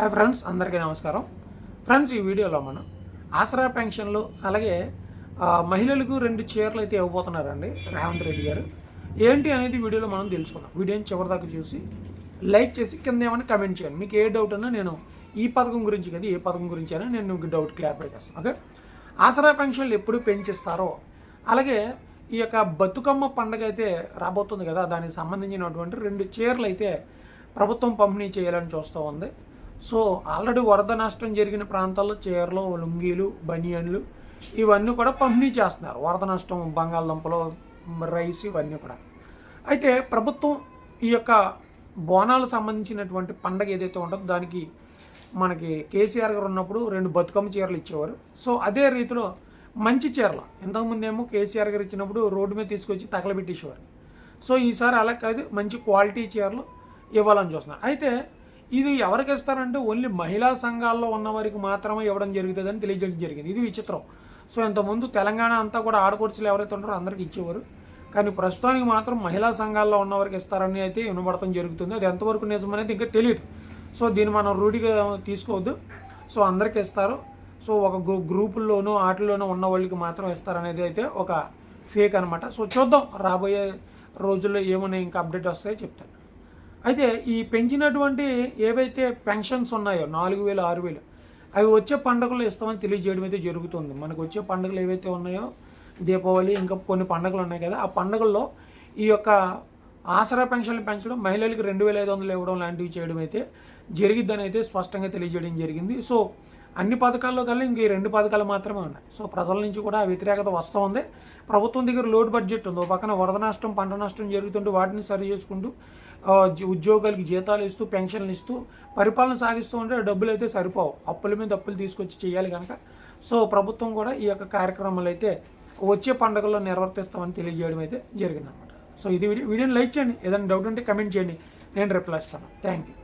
Hi friends అందరికీ నమస్కారం. Friends ఈ వీడియోలో మనం ఆసరా పెన్షన్లు అలాగే మహిళలకు రెండు చీరలు అయితే ఇవ్వబోతున్నారండి రేవంత్ రెడ్డి గారు. ఏంటి అనేది వీడియోలో మనం తెలుసుకున్నాం వీడియోని చివరిదాకా చూసి లైక్ చేసి కింద ఏమైనా కమెంట్ చేయండి. మీకు ఏ డౌట్ అన్నా నేను ఈ పథకం గురించి కదా ఏ పథకం గురించి అయినా నేను మీకు డౌట్ క్లారిఫై చేస్తాను. ఓకే ఆసరా పెన్షన్లు ఎప్పుడు పెంచిస్తారో అలాగే ఈ యొక్క బతుకమ్మ పండగ అయితే రాబోతుంది కదా దానికి సంబంధించినటువంటి రెండు చీరలు అయితే ప్రభుత్వం పంపిణీ చేయాలని చూస్తూ ఉంది. సో ఆల్రెడీ వరద నష్టం జరిగిన ప్రాంతాల్లో చీరలు లుంగీలు బనియన్లు ఇవన్నీ కూడా పంపిణీ చేస్తున్నారు. వరద నష్టం బంగాళదుంపలు రైస్ ఇవన్నీ కూడా. అయితే ప్రభుత్వం ఈ యొక్క బోనాలకు సంబంధించినటువంటి పండగ ఏదైతే ఉంటుందో దానికి మనకి కేసీఆర్ గారు ఉన్నప్పుడు రెండు బతుకమ్మ చీరలు ఇచ్చేవారు. సో అదే రీతిలో మంచి చీరలు. ఇంతకుముందు ఏమో కేసీఆర్ గారు ఇచ్చినప్పుడు రోడ్డు మీద తీసుకొచ్చి తగలబెట్టేసేవారు. సో ఈసారి అలా కాదు మంచి క్వాలిటీ చీరలు ఇవ్వాలని చూస్తున్నారు. అయితే ఇది ఎవరికి ఇస్తారంటే ఓన్లీ మహిళా సంఘాల్లో ఉన్న వారికి మాత్రమే ఇవ్వడం జరుగుతుందని తెలియజేయడం జరిగింది. ఇది విచిత్రం. సో ఇంతకుముందు తెలంగాణ అంతా కూడా ఆడపడుచులు ఎవరైతే ఉంటారో అందరికి ఇచ్చేవారు. కానీ ప్రస్తుతానికి మాత్రం మహిళా సంఘాల్లో ఉన్నవారికి ఇస్తారని అయితే వినబడటం జరుగుతుంది. అది ఎంతవరకు నిజం అనేది ఇంకా తెలియదు. సో దీన్ని మనం రూఢిగా తీసుకోవద్దు. సో అందరికి ఇస్తారు. సో ఒక గ్రూ గ్రూపుల్లోనూ ఆటల్లోనూ ఉన్న వాళ్ళకి మాత్రం ఇస్తారనేది అయితే ఒక ఫేక్ అనమాట సో చూద్దాం. రాబోయే రోజుల్లో ఏమైనా ఇంకా అప్డేట్ వస్తాయో చెప్తాను. అయితే ఈ పెంచినటువంటి ఏవైతే పెన్షన్స్ ఉన్నాయో నాలుగు వేలు ఆరు వేలు అవి వచ్చే పండుగలు ఇస్తామని తెలియజేయడం అయితే జరుగుతుంది. మనకు వచ్చే పండుగలు ఏవైతే ఉన్నాయో దీపావళి ఇంకా కొన్ని పండుగలు ఉన్నాయి కదా ఆ పండుగల్లో ఈ యొక్క ఆసరా పెన్షన్లు పెంచడం మహిళలకు రెండు వేల ఐదు వందలు ఇవ్వడం లాంటివి చేయడం అయితే జరిగిద్దని అయితే స్పష్టంగా తెలియజేయడం జరిగింది. సో అన్ని పథకాల్లో కల్లా ఇంక ఈ రెండు పథకాలు మాత్రమే ఉన్నాయి. సో ప్రజల నుంచి కూడా వ్యతిరేకత వస్తూ ఉంది. ప్రభుత్వం దగ్గర లోడ్ బడ్జెట్ ఉంది. ఒక పక్కన వరద నష్టం పంట నష్టం జరుగుతుంటే వాటిని సరి చేసుకుంటూ ఉద్యోగాలకి జీతాలు ఇస్తూ పెన్షన్లు ఇస్తూ పరిపాలన సాగిస్తూ ఉంటే డబ్బులు అయితే సరిపోవు. అప్పుల మీద అప్పులు తీసుకొచ్చి చేయాలి కనుక సో ప్రభుత్వం కూడా ఈ యొక్క కార్యక్రమాలు అయితే వచ్చే పండుగల్లో నిర్వర్తిస్తామని తెలియజేయడం అయితే జరిగిందనమాట సో ఇది వీడియో వీడియోని లైక్ చేయండి. ఏదైనా డౌట్ ఉంటే కమెంట్ చేయండి. నేను రిప్లై ఇస్తాను. Thank you